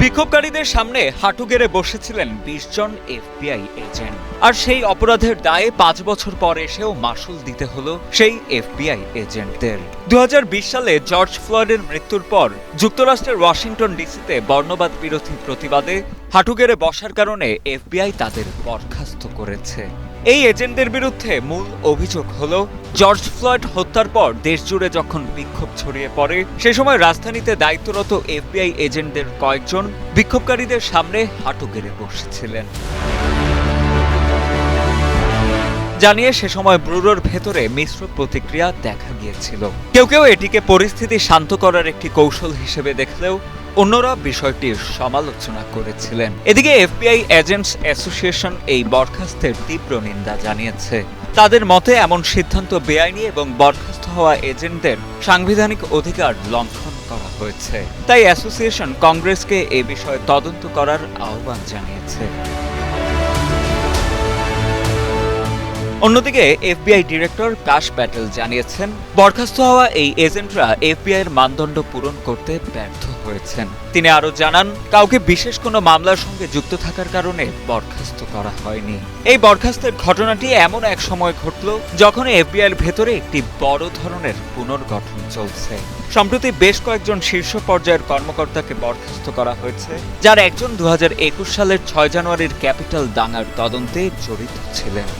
বিক্ষোভকারীদের সামনে হাঁটু গেড়ে বসেছিলেন বিশ জন এফবিআই এজেন্ট। আর সেই অপরাধের দায়ে পাঁচ বছর পর এসেও মাসুল দিতে হলো সেই এফবিআই এজেন্টদের। দু হাজার বিশ সালে জর্জ ফ্লয়েডের মৃত্যুর পর যুক্তরাষ্ট্রের ওয়াশিংটন ডিসিতে বর্ণবাদ বিরোধী প্রতিবাদে হাঁটু গেড়ে বসার কারণে এফবিআই তাদের বরখাস্ত করেছে। এই এজেন্টদের বিরুদ্ধে মূল অভিযোগ হল, জর্জ ফ্লয়েড হত্যার পর দেশজুড়ে যখন বিক্ষোভ ছড়িয়ে পড়ে, সে সময় রাজধানীতে দায়িত্বরত এফবিআই এজেন্টদের কয়েকজন বিক্ষোভকারীদের সামনে হাঁটু গেড়ে বসেছিলেন। জানিয়ে সে সময় ব্রুরোর ভেতরে মিশ্র প্রতিক্রিয়া দেখা গিয়েছিল। কেউ কেউ এটিকে পরিস্থিতি শান্ত করার একটি কৌশল হিসেবে দেখলেও অন্যরা বিষয়টির সমালোচনা করেছিলেন। এদিকে এফবিআই এজেন্টস অ্যাসোসিয়েশন এই বরখাস্তের তীব্র নিন্দা জানিয়েছে। তাদের মতে এমন সিদ্ধান্ত বেআইনি এবং বরখাস্ত হওয়া এজেন্টদের সাংবিধানিক অধিকার লঙ্ঘন করা হয়েছে। তাই অ্যাসোসিয়েশন কংগ্রেসকে এ বিষয়ে তদন্ত করার আহ্বান জানিয়েছে। অন্যদিকে, এফবিআই ডিরেক্টর কাশ প্যাটেল জানিয়েছেন, বরখাস্ত হওয়া এই এজেন্টরা এফবিআই এর মানদণ্ড পূরণ করতে ব্যর্থ হয়েছেন। তিনি আরও জানান, কাউকে বিশেষ কোনো মামলার সঙ্গে যুক্ত থাকার কারণে বরখাস্ত করা হয়নি। এই বরখাস্তের ঘটনাটি এমন এক সময় ঘটল যখন এফবিআই এর ভেতরে একটি বড় ধরনের পুনর্গঠন চলছে। সম্প্রতি বেশ কয়েকজন শীর্ষ পর্যায়ের কর্মকর্তাকে বরখাস্ত করা হয়েছে, যার একজন দু হাজার একুশ সালের ছয় জানুয়ারির ক্যাপিটাল দাঙ্গার তদন্তে জড়িত ছিলেন।